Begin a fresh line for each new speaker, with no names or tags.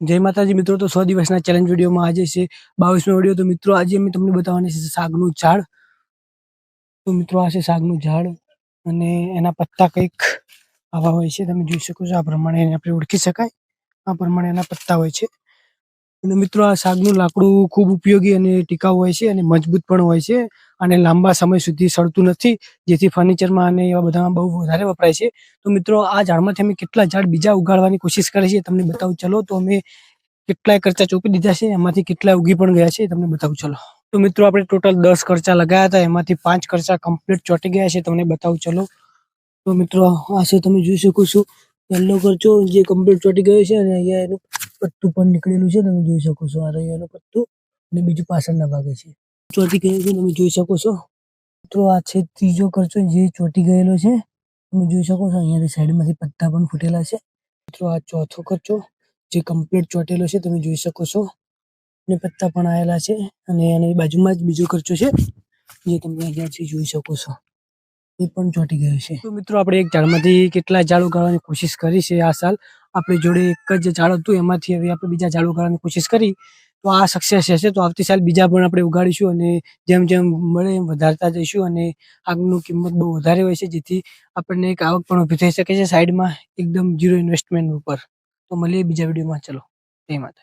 જય માતાજી, મિત્રો, તો સો દિવસના ચેલેન્જ વિડીયોમાં આજે છે બાવીસમો વીડિયો તો મિત્રો, આજે અમે તમને બતાવવાની છે શાકનું ઝાડ. તો મિત્રો, આ છે શાકનું ઝાડ અને એના પત્તા કંઈક આવા હોય છે. તમે જોઈ શકો છો, આ પ્રમાણે એને આપણે ઓળખી શકાય. આ પ્રમાણે એના પત્તા હોય છે. અને મિત્રો, આ શાકનું લાકડું ખૂબ ઉપયોગી અને ટીકાઉ હોય છે અને મજબૂત પણ હોય છે અને લાંબા સમય સુધી સડતું નથી, જેથી ફર્નિચરમાં અને એવા બધામાં બહુ વધારે વપરાય છે. તો મિત્રો, આ ઝાડમાંથી અમે કેટલા ઝાડ બીજા ઉગાડવાની કોશિશ કરીએ છીએ તમને બતાવું. ચલો, તો અમે કેટલાય કરચા ચોપી દીધા છે, એમાંથી કેટલાય ઉગી પણ ગયા છે તમને બતાવું. ચલો. તો મિત્રો, આપણે ટોટલ દસ કરચા લગાવ્યા હતા, એમાંથી પાંચ કરચા કમ્પ્લીટ ચોટી ગયા છે તમને બતાવું. ચલો. તો મિત્રો, આ છે તમે જોઈ શકો છો? પહેલો કરચો જે કમ્પ્લીટ ચોટી ગયો છે અને અહીંયા એનું પત્તું પણ નીકળેલું છે, તમે જોઈ શકો છો આ રહ્યું પત્તું અને બીજું પાછળના ભાગે છે. ચોટી ગયેલું છે, તમે જોઈ શકો છો. મિત્રો આ છે ત્રીજો કરચો જે ચોંટી ગયેલો છે. તમે જોઈ શકો છો, અહીંયાથી સાઈડમાંથી પત્તા પણ ફૂટેલા છે. મિત્રો આ ચોથો કરચો જે કમ્પ્લીટ ચોંટેલો છે, તમે જોઈ શકો છો. અને પત્તા પણ આવેલા છે, અને એની બાજુમાં જ બીજો કરચો છે, જે તમે અહીંયાથી જોઈ શકો છો. એ પણ ચોંટી ગયો છે. તો મિત્રો, આપણે એક ઝાડમાંથી કેટલા ઝાડ ઉગાડવાની કોશિશ કરી છે આ સાલ. આપણી જોડે એક જ ઝાડ હતું, એમાંથી હવે આપણે બીજા ઝાડ ઉગાડવાની કોશિશ કરી. તો આ સક્સેસ હશે, તો આવતી સાલ બીજા પણ આપણે ઉગાડીશું અને જેમ જેમ મળે એમ વધારતા જઈશું અને આગનું કિંમત બહુ વધારે હોય છે, જેથી આપણને એક આવક પણ ઊભી થઈ શકે છે સાઈડમાં એકદમ ઝીરો ઇન્વેસ્ટમેન્ટ ઉપર. તો મળીએ બીજા વિડીયોમાં. ચલો એ માતા